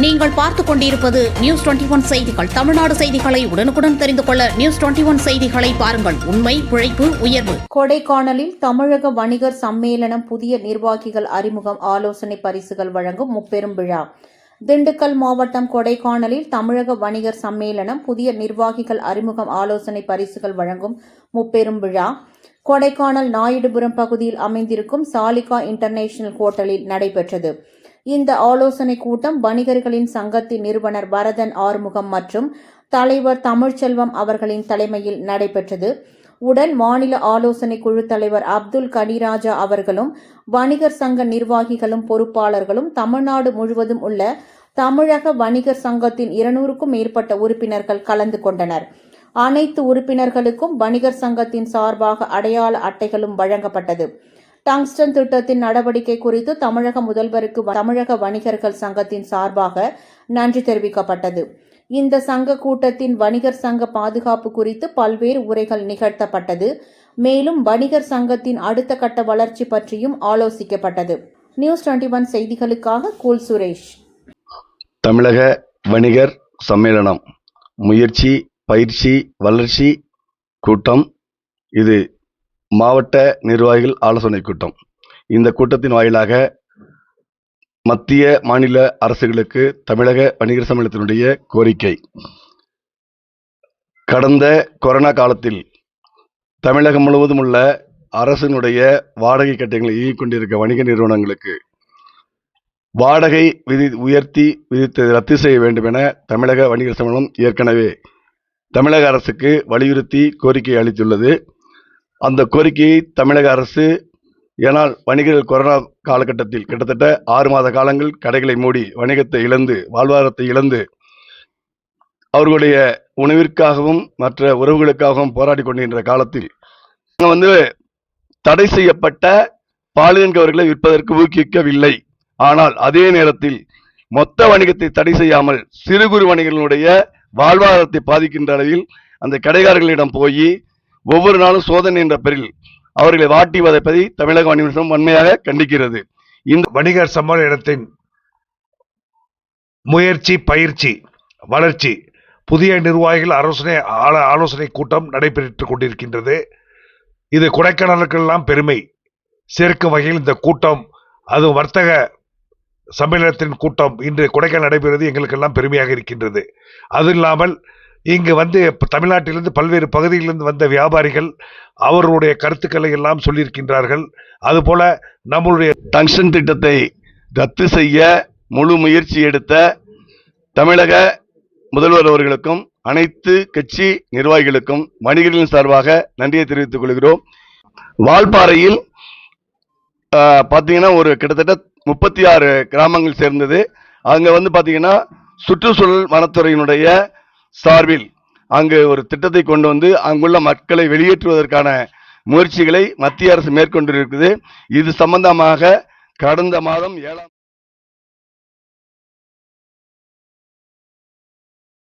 நீங்கள் பார்த்துக் கொண்டிருப்பது நியூஸ் டுவெண்டி ஒன் செய்திகள். தமிழ்நாடு செய்திகளை உடனுக்குடன் தெரிந்து கொள்ள நியூஸ் டுவெண்டி ஒன் செய்திகளை பாருங்கள். உண்மை உழைப்பு உயர்வு. கொடைக்கானலில் தமிழக வணிகர் சம்மேளனம் புதிய நிர்வாகிகள் அறிமுகம். ஆலோசனை பரிசுகள் வழங்கும் முப்பெரும் விழா. திண்டுக்கல் மாவட்டம் கொடைக்கானலில் தமிழக வணிகர் சம்மேளனம் புதிய நிர்வாகிகள் அறிமுகம். ஆலோசனை பரிசுகள் வழங்கும் முப்பெரும் விழா. கொடைக்கானல் நாயுடுபுரம் பகுதியில் அமைந்திருக்கும் சாலிகா இன்டர்நேஷனல் ஹோட்டலில் நடைபெற்றது. இந்த ஆலோசனை கூட்டம் வணிகர்களின் சங்கத்தின் நிறுவனர் பரதன் ஆறுமுகம் மற்றும் தலைவர் தமிழ்ச்செல்வம் அவர்களின் தலைமையில் நடைபெற்றது. உடன் மாநில ஆலோசனை குழு தலைவர் அப்துல் கனிராஜா அவர்களும் வணிகர் சங்க நிர்வாகிகளும் பொறுப்பாளர்களும் தமிழ்நாடு முழுவதும் உள்ள தமிழக வணிகர் சங்கத்தின் இருநூறுக்கும் மேற்பட்ட உறுப்பினர்கள் கலந்து கொண்டனர். அனைத்து உறுப்பினர்களுக்கும் வணிகர் சங்கத்தின் சார்பாக அடையாள அட்டைகளும் வழங்கப்பட்டது. டங்ஸ்டன் திட்டத்தின் நடவடிக்கை குறித்து தமிழக முதல்வருக்கு தமிழக வணிகர்கள் சங்கத்தின் சார்பாக நன்றி தெரிவிக்கப்பட்டது. இந்த சங்க கூட்டத்தின் வணிகர் சங்க பாதுகாப்பு குறித்து பல்வேறு உரைகள் நிகழ்த்தப்பட்டது. மேலும் வணிகர் சங்கத்தின் அடுத்த கட்ட வளர்ச்சி பற்றியும் ஆலோசிக்கப்பட்டது. நியூஸ் டுவெண்ட்டி ஒன் செய்திகளுக்காக கூல் சுரேஷ். தமிழக வணிகர் சம்மேளனம். முயற்சி பயிற்சி வளர்ச்சி கூட்டம். இது மாவட்ட நிர்வாகிகள் ஆலோசனை கூட்டம். இந்த கூட்டத்தின் வாயிலாக மத்திய மாநில அரசுகளுக்கு தமிழக வணிகர் சம்மேளனத்தினுடைய கோரிக்கை. கடந்த கொரோனா காலத்தில் தமிழகம் முழுவதும் உள்ள அரசினுடைய வாடகை கட்டணங்களை இயங்கிக் கொண்டிருக்க வணிக நிறுவனங்களுக்கு வாடகை விதி உயர்த்தி விதித்ததை ரத்து செய்ய வேண்டும் என தமிழக வணிகர் சம்மேளனம் ஏற்கனவே தமிழக அரசுக்கு வலியுறுத்தி கோரிக்கை அளித்துள்ளது. அந்த கோரிக்கையை தமிழக அரசு ஏனால் வணிகர்கள் கொரோனா காலகட்டத்தில் கிட்டத்தட்ட ஆறு மாத காலங்கள் கடைகளை மூடி வணிகத்தை இழந்து வாழ்வாதாரத்தை இழந்து அவர்களுடைய உணவிற்காகவும் மற்ற உறவுகளுக்காகவும் போராடி கொண்டிருக்கின்ற காலத்தில் வந்து தடை செய்யப்பட்ட பாலியல் கவர்களை விற்பதற்கு ஊக்குவிக்கவில்லை. ஆனால் அதே நேரத்தில் மொத்த வணிகத்தை தடை செய்யாமல் சிறு குறு வணிகர்களுடைய வாழ்வாதாரத்தை பாதிக்கின்ற அளவில் அந்த கடைக்காரர்களிடம் போய் ஒவ்வொரு நாளும் சோதனை என்ற பெயரில் அவர்களை வாட்டி வதைப்பதை தமிழக வணிகம் வன்மையாக கண்டிக்கிறது. இந்த வணிகர் இடத்தின் முயற்சி பயிற்சி வளர்ச்சி புதிய நிர்வாகிகள் ஆலோசனை ஆல- ஆலோசனை கூட்டம் நடைபெற்று கொண்டிருக்கின்றது. இது கொடைக்கானலுக்கெல்லாம் பெருமை. சேர்க்கும் வகையில் இந்த கூட்டம் அது வர்த்தக சம்மேளனத்தின் கூட்டம். இன்று கொடைக்கானல் நடைபெறுவது எங்களுக்கெல்லாம் பெருமையாக இருக்கின்றது. அது இல்லாமல் இங்கு வந்து தமிழ்நாட்டிலிருந்து பல்வேறு பகுதிகளிலிருந்து வந்த வியாபாரிகள் அவர்களுடைய கருத்துக்களை எல்லாம் சொல்லியிருக்கின்றார்கள். அதுபோல நம்மளுடைய டங்ஷன் திட்டத்தை ரத்து செய்ய முழு முயற்சி எடுத்த தமிழக முதல்வர் அவர்களுக்கும் அனைத்து கட்சி நிர்வாகிகளுக்கும் வணிகர்களின் சார்பாக நன்றியை தெரிவித்துக் கொள்கிறோம். வால்பாறையில் பார்த்தீங்கன்னா ஒரு கிட்டத்தட்ட முப்பத்தி ஆறு கிராமங்கள் சேர்ந்தது. அங்கே வந்து பார்த்தீங்கன்னா சுற்றுச்சூழல் வனத்துறையினுடைய சார்பில் அங்கு ஒரு திட்டத்தை கொண்டு வந்து அங்குள்ள மக்களை வெளியேற்றுவதற்கான முயற்சிகளை மத்திய அரசு மேற்கொண்டிருக்குது. இது சம்பந்தமாக கடந்த மாதம் ஏழாம்